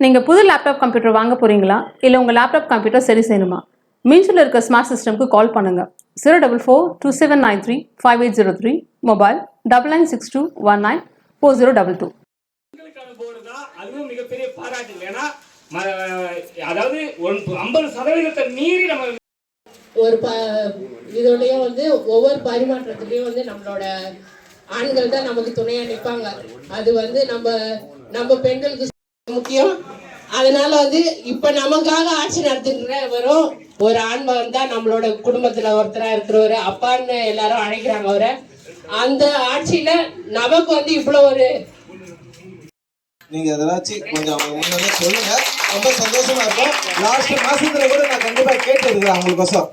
நீங்கள் புது laptop computer வாங்க போகிறீங்களா இல்லை உங்கள் லேப்டாப் கம்ப்யூட்டர் சரி செய்யணுமா? மீன்ஸில் இருக்க ஸ்மார்ட் சிஸ்டம்க்கு கால் பண்ணுங்கள் zero double four two seven nine three five eight zero three mobile double nine six two one nine four zero double two அதுவும் மிகப்பெரிய பாராட்டு. ஏன்னா அதாவது ஐம்பது சதவீதத்தை மீறி நம்ம ஒரு ப இதோடய வந்து ஒவ்வொரு பரிமாற்றத்துலேயும் வந்து நம்மளோட ஆண்கள் தான் நமக்கு துணையா நிற்பாங்க அது வந்து நம்ம நம்ம பெண்களுக்கு முக்கியம். அதனால வந்து இப்ப நமக்காக ஆட்சி நடத்துகிற வரும் ஒரு ஆண் மகன் தான் நம்மளோட குடும்பத்துல ஒருத்தரா இருக்கிறவரு. அப்பான்னு எல்லாரும் அழைக்கிறாங்க அவரை. அந்த ஆட்சியில நமக்கு வந்து இவ்வளவு ஒரு நீங்க எதாச்சும் கொஞ்சம் அவங்க முன்னாடி சொல்லுங்க. ரொம்ப சந்தோஷமா இருக்கும் லாஸ்ட் மாசத்துல கூட நான் கண்டிப்பா கேட்டிருக்கேன் அவங்களுக்கோசம்.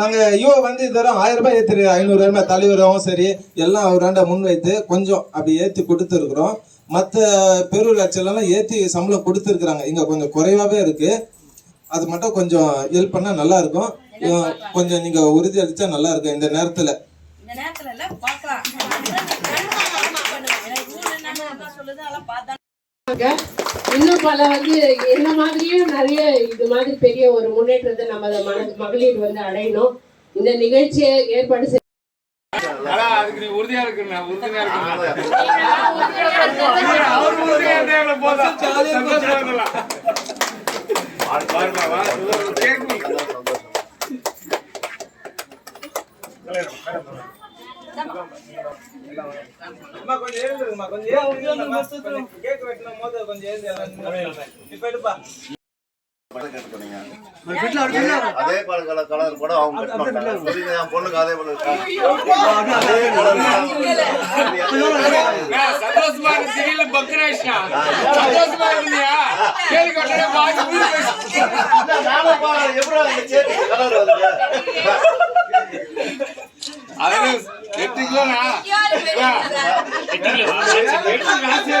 நாங்க ஐயோ வந்து இந்த ஆயிரம் ரூபாய் ஏத்துரு ஐநூறு ரூபாய் தலைவரும் சரி எல்லாம் அவராண்ட முன் வைத்து கொஞ்சம் அப்படி ஏத்தி கொடுத்துருக்குறோம். மற்ற பெருவிழாச்செல்லாம் ஏத்தி சம்பளம் கொடுத்துருக்குறாங்க. இங்க கொஞ்சம் குறைவாவே இருக்கு. அது மட்டும் கொஞ்சம் ஹெல்ப் பண்ணா நல்லா இருக்கும். அஹ் கொஞ்சம் நீங்க உறுதி அளிச்சா நல்லா இருக்கும் இந்த நேரத்துல. இன்னும் பல வந்து என்ன மாதிரியும் நிறைய இது மாதிரி பெரிய ஒரு முன்னேற்றத்தை நம்ம மன- மகளிர் வந்து அடையணும். இந்த நிகழ்ச்சியை ஏற்பாடு அதுக்கு நீ உறுதியா இருக்கணும் உறுதியா இருக்கணும் அவர் உறுதியா போதும். சந்தோஷமா இருக்கலாம். கொஞ்சம் கொஞ்சம் கேக் வெட்டணும் போது கொஞ்சம் எழுந்து இப்ப எடுப்பா அதே கலர் கலர் கலர் கூட அவங்க என் பொண்ணுக்கு அதே போல நான் சந்தோஷமா இருக்கு பக்ராஷ்னா? சந்தோஷமா கேள்வி. நானும் அந்த கலர் வருது? எட்டு கிலோனா எட்டு கிலோ. எட்டு ராசியா